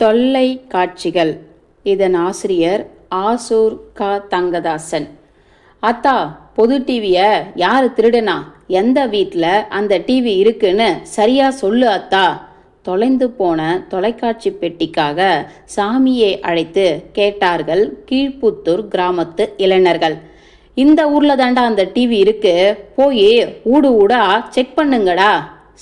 தொல்லை காட்சிகள் இதன் ஆசிரியர் ஆசூர் க தங்கதாசன். அத்தா பொது டிவியை யார் திருடனா? எந்த வீட்டில் அந்த டிவி இருக்குன்னு சரியா சொல்லு அத்தா. தொலைந்து போன தொலைக்காட்சி பெட்டிக்காக சாமியை அழைத்து கேட்டார்கள் கீழ்ப்புத்தூர் கிராமத்து இளைஞர்கள். இந்த ஊர்ல தாண்டா அந்த டிவி இருக்கு? போய் ஊடு ஊடா செக் பண்ணுங்கடா.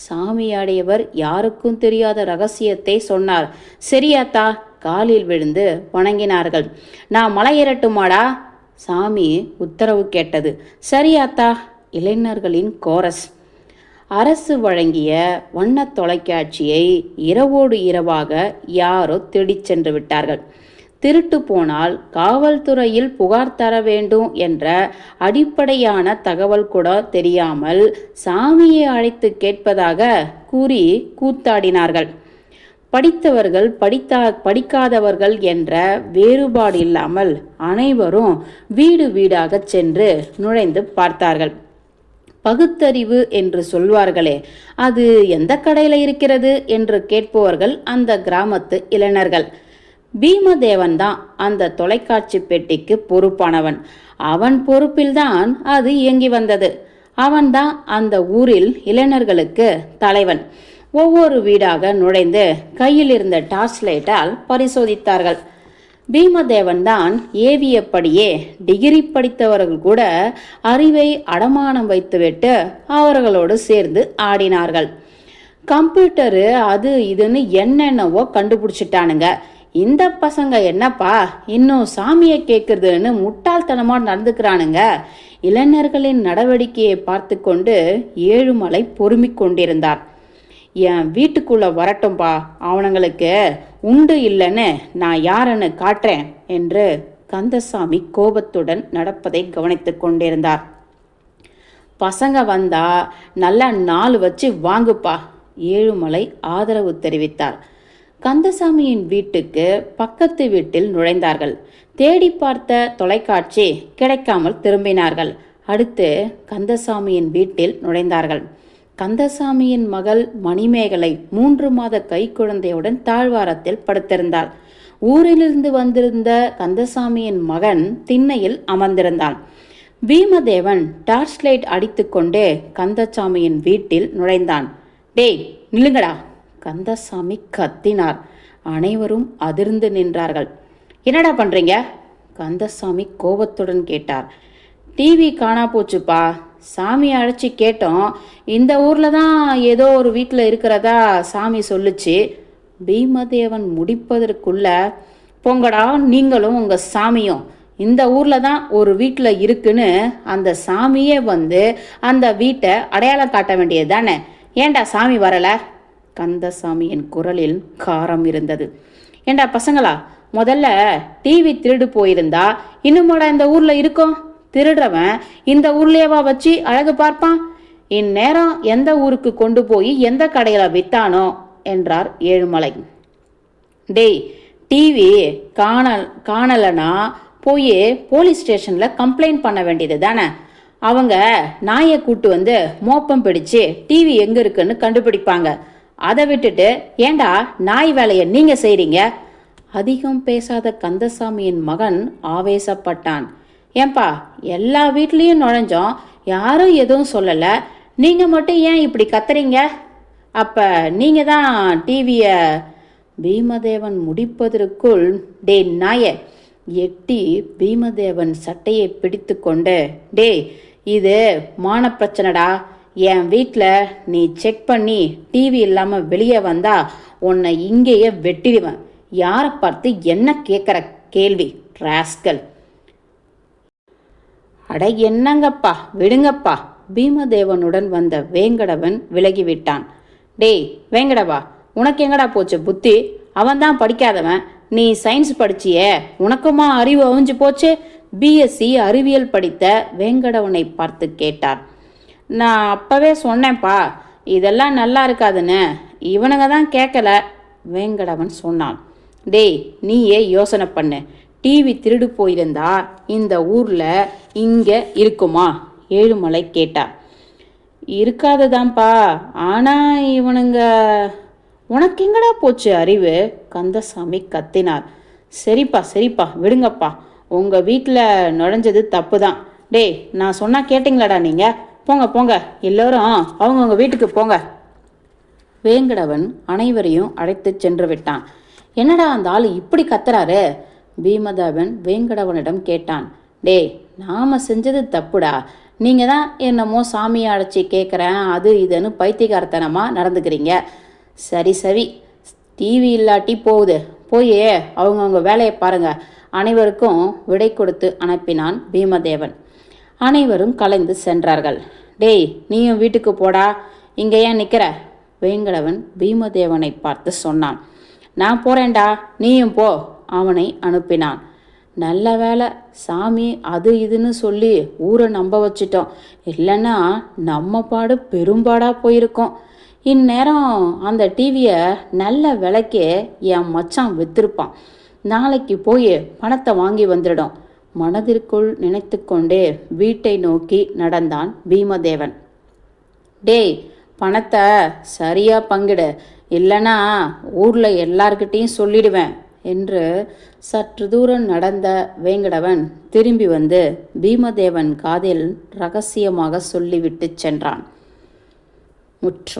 சாமியாடையவர் யாருக்கும் தெரியாத ரகசியத்தை சொன்னார். சரியாத்தா காலில் விழுந்து வணங்கினார்கள். நான் மலையிறட்டுமாடா சாமி உத்தரவு கேட்டது. சரியாத்தா இளைஞர்களின் கோரஸ். அரசு வழங்கிய வண்ண தொலைக்காட்சியை இரவோடு இரவாக யாரோ தேடிச் சென்று விட்டார்கள். திருட்டு போனால் காவல்துறையில் புகார் தர வேண்டும் என்ற அடிப்படையான தகவல் கூட தெரியாமல் சாமியை அழைத்து கேட்பதாக கூறி கூத்தாடினார்கள். படித்தவர்கள் படித்தா படிக்காதவர்கள் என்ற வேறுபாடு இல்லாமல் அனைவரும் வீடு வீடாக சென்று நுழைந்து பார்த்தார்கள். பகுத்தறிவு என்று சொல்வார்களே அது எந்த கடையில் இருக்கிறது? என்று கேட்பவர்கள் அந்த கிராமத்து இளைஞர்கள். பீமதேவன் தான் அந்த தொலைக்காட்சி பெட்டிக்கு பொறுப்பானவன். அவன் பொறுப்பில்தான் அது இயங்கி வந்தது. அவன்தான் அந்த ஊரில் இளைஞர்களுக்கு தலைவன். ஒவ்வொரு வீடாக நுழைந்து கையில் இருந்த டார்ச் லைட்டால் பரிசோதித்தார்கள். பீமதேவன் தான் ஏவியபடியே டிகிரி படித்தவர்கள் கூட அறிவை அடமானம் வைத்துவிட்டு அவர்களோடு சேர்ந்து ஆடினார்கள். கம்ப்யூட்டரு அது இதுன்னு என்னென்னவோ கண்டுபிடிச்சிட்டானுங்க. இந்த பசங்க என்னப்பா இன்னும் சாமியை கேட்குறதுன்னு முட்டாள்தனமாக நடந்துக்கிறானுங்க. இளைஞர்களின் நடவடிக்கையை பார்த்து கொண்டு ஏழுமலை பொறுமிக் கொண்டிருந்தார். என் வீட்டுக்குள்ள வரட்டும்பா அவனுங்களுக்கு உண்டு இல்லைன்னு நான் யாருன்னு காட்டுறேன் என்று கந்தசாமி கோபத்துடன் நடப்பதை கவனித்து கொண்டிருந்தார். பசங்க வந்தா நல்லா நாலு வச்சு வாங்குப்பா ஏழுமலை ஆதரவு தெரிவித்தார். கந்தசாமியின் வீட்டுக்கு பக்கத்து வீட்டில் நுழைந்தார்கள். தேடி பார்த்த தொலைக்காட்சி கிடைக்காமல் திரும்பினார்கள். அடுத்து கந்தசாமியின் வீட்டில் நுழைந்தார்கள். கந்தசாமியின் மகள் மணிமேகலை மூன்று மாத கைக்குழந்தையுடன் தாழ்வாரத்தில் படுத்திருந்தாள். ஊரிலிருந்து வந்திருந்த கந்தசாமியின் மகன் திண்ணையில் அமர்ந்திருந்தான். பீமதேவன் டார்ச் லைட் அடித்துக்கொண்டே கந்தசாமியின் வீட்டில் நுழைந்தான். டேய் நில்லுங்கடா. கந்தசாமி கத்தினார். அனைவரும் அதிர்ந்து நின்றார்கள். என்னடா பண்ணுறீங்க கந்தசாமி கோபத்துடன் கேட்டார். டிவி காணா போச்சுப்பா. சாமி அழைச்சி கேட்டோம். இந்த ஊரில் தான் ஏதோ ஒரு வீட்டில் இருக்கிறதா சாமி சொல்லுச்சு. பீமதேவன் முடிப்பதற்குள்ள போங்கடா நீங்களும் உங்கள் சாமியும். இந்த ஊரில் தான் ஒரு வீட்டில் இருக்குன்னு அந்த சாமியே வந்து அந்த வீட்டை அடையாளம் காட்ட வேண்டியது தானே? ஏண்டா சாமி வரலை? கந்தசாமியின் குரலில் காரம் இருந்தது. ஏண்டா பசங்களா முதல்ல டிவி திருடு போயிருந்தா இன்னுமோட இந்த ஊர்ல இருக்கும். திருடுறவன் இந்த ஊர்லயேவா வச்சு அழகு பார்ப்பான்? இந்நேரம் எந்த ஊருக்கு கொண்டு போய் எந்த கடையில வித்தானோ என்றார் ஏழுமலை. டேய் டிவி காணல் காணலனா போய் போலீஸ் ஸ்டேஷன்ல கம்ப்ளைண்ட் பண்ண வேண்டியது தானே? அவங்க நாயை கூட்டு வந்து மோப்பம் பிடிச்சு டிவி எங்க இருக்குன்னு கண்டுபிடிப்பாங்க. அதை விட்டுட்டு ஏண்டா நாய் வேலையை நீங்க செய்றீங்க? அதிகம் பேசாத கந்தசாமியின் மகன் ஆவேசப்பட்டான். ஏன்பா எல்லா வீட்லேயும் நுழைஞ்சோம் யாரும் எதுவும் சொல்லலை. நீங்கள் மட்டும் ஏன் இப்படி கத்துறீங்க? அப்போ நீங்கள் தான் டிவியை பீமதேவன் முடிப்பதற்குள் டே நாய எட்டி பீமதேவன் சட்டையை பிடித்து கொண்டு டே இது மான பிரச்சனைடா என் வீட்டில் நீ செக் பண்ணி டிவி இல்லாமல் வெளியே வந்தா உன்னை இங்கேயே வெட்டிடுவேன். யாரை பார்த்து என்ன கேட்குற கேள்வி? ராஸ்கல் அட என்னங்கப்பா விடுங்கப்பா. பீமதேவனுடன் வந்த வேங்கடவன் விலகிவிட்டான். டேய் வேங்கடவா உனக்கு எங்கடா போச்சு புத்தி? அவன்தான் படிக்காதவன். நீ சயின்ஸ் படிச்சியே உனக்குமா அறிவு அவிஞ்சு போச்சு? பிஎஸ்சி அறிவியல் படித்த வேங்கடவனை பார்த்து கேட்டார். நான் அப்பவே சொன்னேன்ப்பா இதெல்லாம் நல்லா இருக்காதுன்னு. இவனுங்க தான் கேட்கல வேங்கடவன் சொன்னான் டேய் நீயே யோசனை பண்ணு. டிவி திருடு போயிருந்தா இந்த ஊரில் இங்கே இருக்குமா? ஏழுமலை கேட்டா. இருக்காதுதான்ப்பா. ஆனால் இவனுங்க உனக்கு எங்கடா போச்சு அறிவு? கந்தசாமி கத்தினார். சரிப்பா சரிப்பா விடுங்கப்பா. உங்கள் வீட்டில் நுழைஞ்சது தப்பு தான் டேய் நான் சொன்னால் கேட்டிங்களாடா நீங்கள் போங்க போங்க. எல்லோரும் அவங்கவுங்க வீட்டுக்கு போங்க. வேங்கடவன் அனைவரையும் அழைத்து சென்று விட்டான். என்னடா அந்த ஆள் இப்படி கத்துறாரு? பீமதேவன் வேங்கடவனிடம் கேட்டான். டேய் நாம செஞ்சது தப்புடா. நீங்க தான் என்னமோ சாமியை அழைச்சி கேட்குறேன் அது இதுன்னு பைத்தியகாரத்தனமாக நடந்துக்கிறீங்க. சரி சரி. டிவி இல்லாட்டி போகுது. போய் அவங்கவுங்க வேலையை பாருங்க. அனைவருக்கும் விடை கொடுத்து அனுப்பினான் பீமதேவன். அனைவரும் கலைந்து சென்றார்கள். டேய் நீயும் வீட்டுக்கு போடா. இங்கே ஏன் நிற்கிற வேங்கடவன் பீமதேவனை பார்த்து சொன்னான். நான் போறேன்டா. நீயும் போ அவனை அனுப்பினான். நல்ல வேலை சாமி அது இதுன்னு சொல்லி ஊரை நம்ப வச்சிட்டோம். இல்லைன்னா நம்ம பாடு பெரும்பாடாக போயிருக்கோம். இந்நேரம் அந்த டிவியை நல்ல விலைக்கே என் மச்சான் வித்திருப்பான். நாளைக்கு போய் பணத்தை வாங்கி வந்துடும் மனதிற்குள் நினைத்து கொண்டே வீட்டை நோக்கி நடந்தான் பீமதேவன். டேய் பணத்தை சரியா பங்கிடு. இல்லைனா ஊரில் எல்லார்கிட்டேயும் சொல்லிடுவேன் என்று சற்று தூரம் நடந்த வேங்கடவன் திரும்பி வந்து பீமதேவன் காதில் ரகசியமாக சொல்லிவிட்டு சென்றான். முற்றும்.